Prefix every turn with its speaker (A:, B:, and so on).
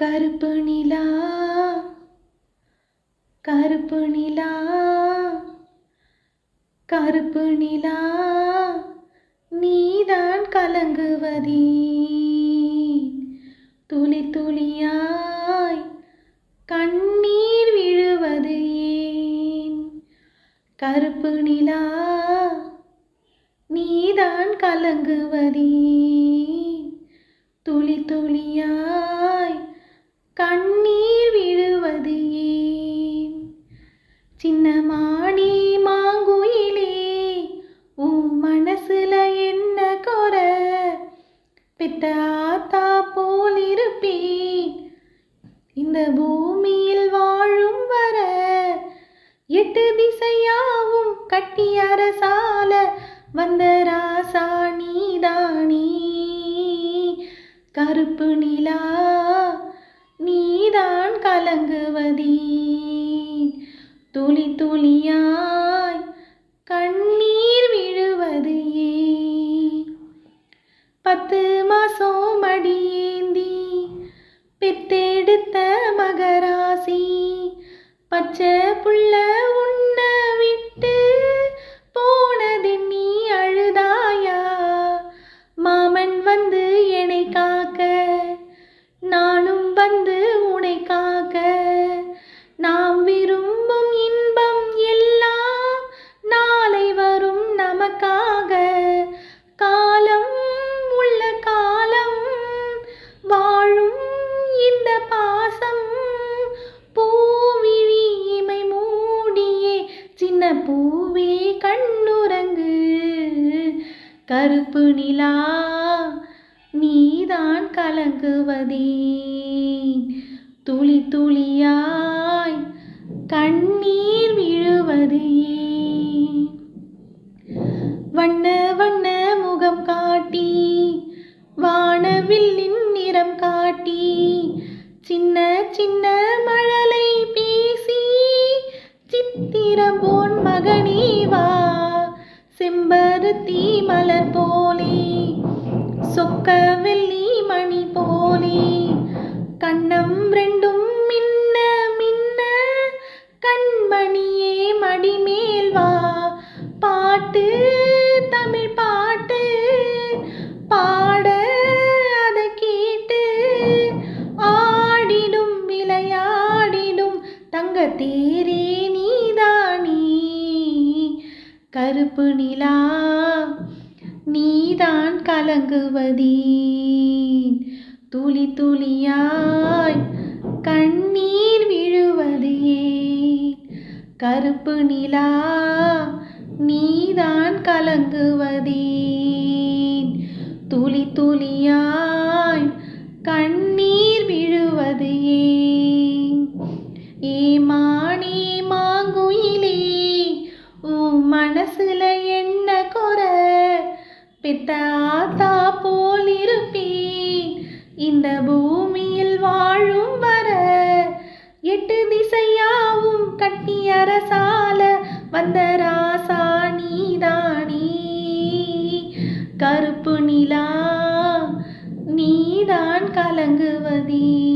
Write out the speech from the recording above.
A: கருப்பு நிலா கருப்பு நிலா கருப்பு நிலா நீதான் கலங்குவதே. துளி துளியாய் கண்ணீர் விழுவது ஏன்? கருப்பு நிலா நீதான் கலங்குவதே. சின்ன மாடி மாங்குயிலே உன் மனசுல என்ன குற பெத்த ஆத்தா போல் இருப்பேன். இந்த பூமியில் வாழும் வர எட்டு திசையாவும் கட்டி அரசால வந்த ராசா நீதானி. கருப்பு நிலா நீதான் கலங்குவதே. துளி துளியாய் கண்ணீர் விழுவது பத்து மாசம் மடியேந்தி பெத்தெடுத்த மகராசி பச்சை புள்ள பூவே கண்ணுறங்கு. கருப்பு நிலா நீதான் கலங்குவதே துளி துளியாய் கண்ணீர் விழுவதே வண்ண வண்ண முகம் காட்டி வானவில்லின் நிறம் காட்டி சின்ன சின்ன மகனீவா மகனே செம்பருத்தி மலர் போலே சொக்க வெள்ளி மணி போலே. கண்ணம் ரெண்டும் மின்ன மின்ன கண்மணியே மடிமேல் வா. பாட்டு தமிழ் பாட்டு பாட அதை கேட்டு. ஆடிடும் விளையாடிடும் தங்க தேரே கருப்பு நிலா நீதான் கலங்குவதே துளி துளியாய் கண்ணீர் விழுவது கருப்பு நிலா நீதான் கலங்குவதே துளி துளியாய் கண்ணீர் விழுவது ஏமா பெத்த ஆத்தா போல் இருப்பேன் இந்த பூமியில் வாழும் வர எட்டு திசையாவும் கட்டி அரசால வந்த ராசா நீதானே. கருப்பு நிலா நீதான் கலங்குவதே.